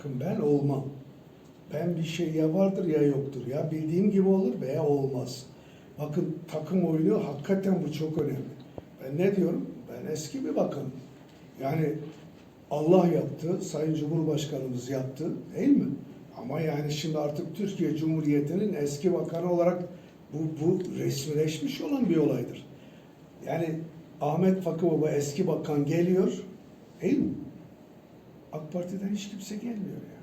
Bakın ben olmam. Ben bir şey ya vardır ya yoktur. Ya bildiğim gibi olur veya olmaz. Bakın takım oyunu hakikaten bu çok önemli. Ben ne diyorum? Ben eski bir bakanım. Yani Allah yaptı, Sayın Cumhurbaşkanımız yaptı değil mi? Ama yani şimdi artık Türkiye Cumhuriyeti'nin eski bakanı olarak bu, bu resmileşmiş olan bir olaydır. Yani Ahmet Fakı Baba eski bakan geliyor değil mi? AK Parti'den hiç kimse gelmiyor ya.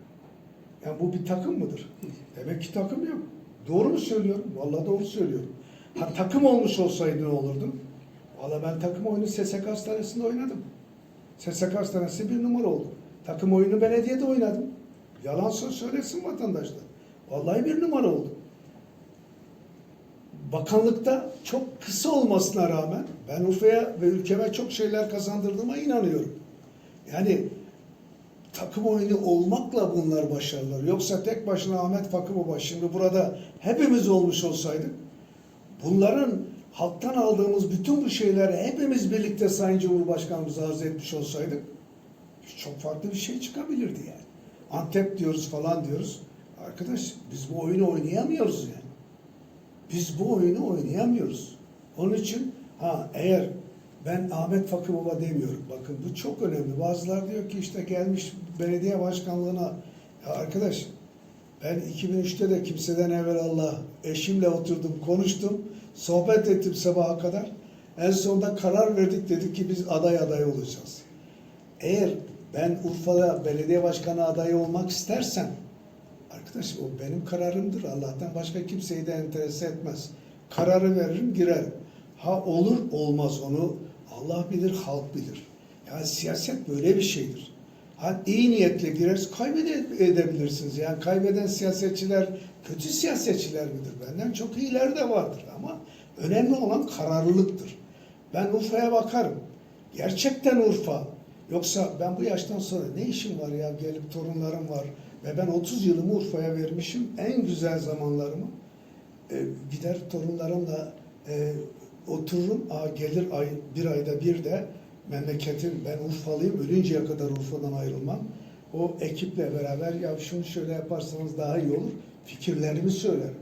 Yani bu bir takım mıdır? Demek ki takım yok. Doğru mu söylüyorum? Vallahi doğru söylüyorum. Ha takım olmuş olsaydı ne olurdu? Vallahi ben takım oyunu SSK Hastanesi'nde oynadım. SSK Hastanesi bir numara oldu. Takım oyunu belediyede oynadım. Yalan söz söylesin vatandaşlar. Vallahi bir numara oldu. Bakanlıkta çok kısa olmasına rağmen ben Urfa'ya ve ülkeme çok şeyler kazandırdığıma inanıyorum. Yani takım oyunu olmakla bunlar başarılar. Yoksa tek başına Ahmet Fakı Baba şimdi burada hepimiz olmuş olsaydık bunların halktan aldığımız bütün bu şeyleri hepimiz birlikte Sayın Cumhurbaşkanımıza arz etmiş olsaydık çok farklı bir şey çıkabilirdi yani. Antep diyoruz falan diyoruz. Arkadaş biz bu oyunu oynayamıyoruz yani. Biz bu oyunu oynayamıyoruz. Onun için ha eğer ben Ahmet Fakı Baba demiyorum. Bakın bu çok önemli. Bazılar diyor ki işte gelmiş belediye başkanlığına ya arkadaş ben 2003'te de kimseden evvel Allah eşimle oturdum, konuştum, sohbet ettim sabaha kadar. En sonunda karar verdik dedik ki biz aday aday olacağız. Eğer ben Urfa'da belediye başkanı adayı olmak istersem Arkadaş o benim kararımdır. Allah'tan başka kimseyi de enterese etmez. Kararı veririm, girerim. Ha olur, olmaz onu Allah bilir, halk bilir. Yani siyaset böyle bir şeydir. Ha iyi niyetle gireriz, kaybedebilirsiniz. Yani kaybeden siyasetçiler kötü siyasetçiler midir? Benden çok iyiler de vardır ama önemli olan kararlılıktır. Ben Urfa'ya bakarım. Gerçekten Urfa. Yoksa ben bu yaştan sonra ne işim var ya gelip torunlarım var ve ben 30 yılımı Urfa'ya vermişim. En güzel zamanlarımı e, gider torunlarımla e, otururum. Aa, gelir ay, bir ayda bir de memleketim ben Urfalıyım. Ölünceye kadar Urfa'dan ayrılmam. O ekiple beraber ya şunu şöyle yaparsanız daha iyi olur. Fikirlerimi söylerim.